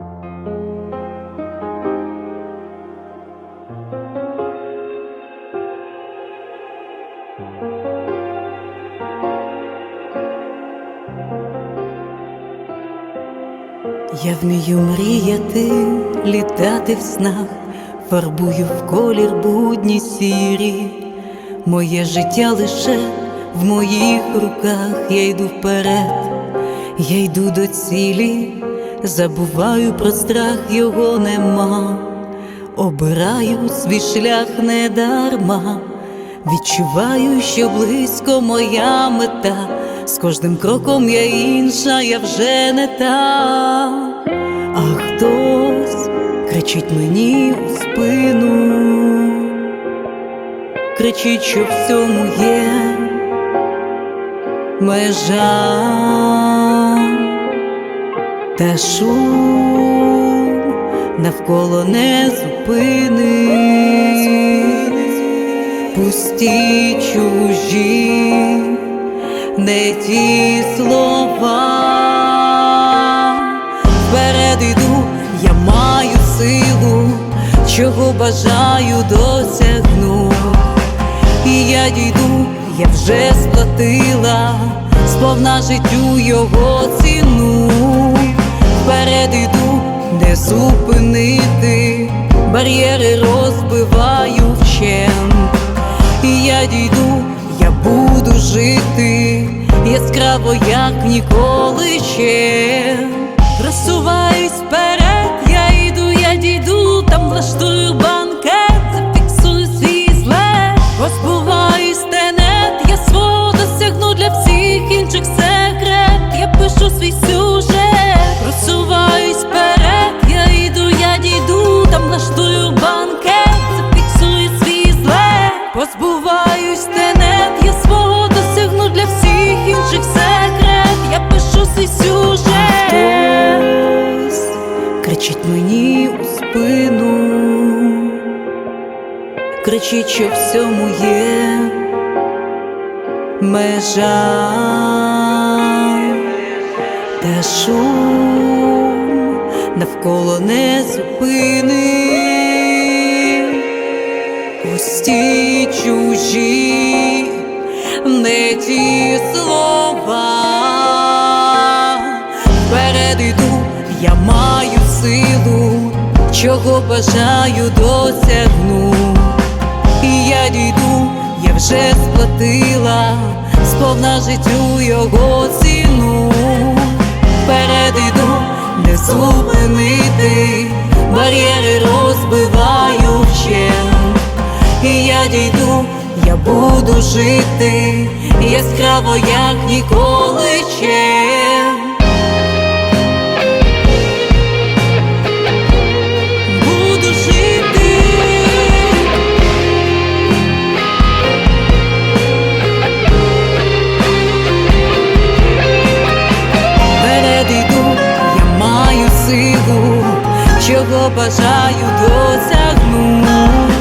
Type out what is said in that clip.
Я вмію мріяти, літати в снах, фарбую в колір будні сірі, моє життя лише в моїх руках, я йду вперед, я йду до цілі, забуваю про страх, його нема, обираю свій шлях недарма, відчуваю, що близько моя мета. З кожним кроком я інша, я вже не та, а хтось кричить мені у спину, кричить, що всьому є межа та шум навколо не зупинить, пусті чужі не ті слова, вперед йду, я маю силу, чого бажаю досягну, і я дійду, я вже сплатила, сповна життю його ціну, вперед іду, не зупинити, бар'єри розбиваю вщент, і я дійду я буду жити. Яскраво, як ніколи ще. Просуваюсь вперед, кричить, що всьому є межа та шум навколо не зупинить пусті чужі, не ті слова. Вперед іду, я маю силу, чого бажаю досягну. І я вже сплатила, сповна життю його ціну. Вперед іду, не зупинити, бар'єри розбиваю вщент. І я дійду, я буду жити яскраво, як ніколи ще. його бажаю досягнути.